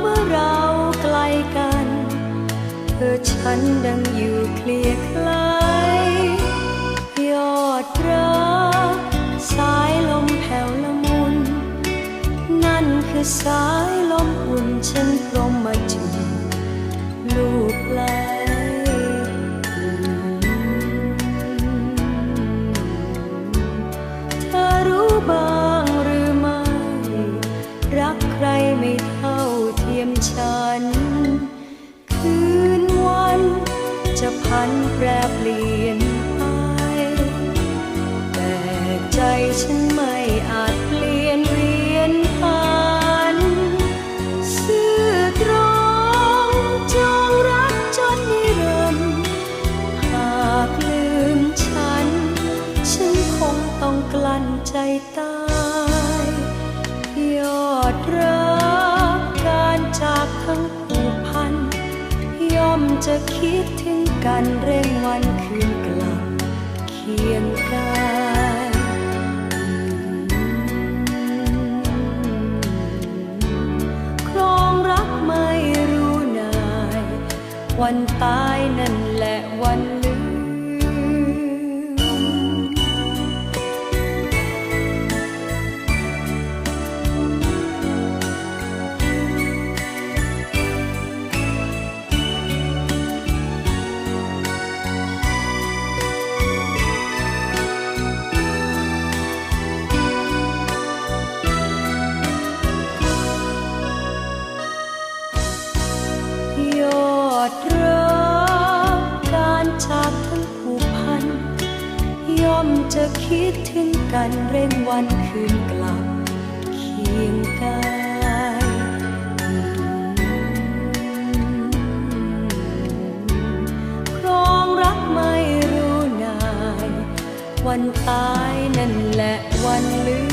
เมื่อเราใกล้กัน เธอฉันดังอยู่เคลียร์ไกลยอดรักสายลมแผ่วละมุน นั่นคือสายลมอุ่นฉันพรมมาจุนลูกลา รักใครไม่เท่าเทียมฉัน คืนวันจะพันแปรเปลี่ยนไป แต่ใจฉันไม่อาจเปลี่ยนเรียนผ่านซื่อตรงจงรักจนนิรันดร์หากลืมฉัน ฉันคงต้องกลั้นใจตา จะคิดถึงกันเร่งวันคืนกลับเคียงกายครองรักไม่รู้นาย วันตายนั่นแหละวัน มจะคิดถึงกันเร่งวันคืนกลับเคียงกายครองรักไม่รู้นาย วันตายนั่นแหละวันลืม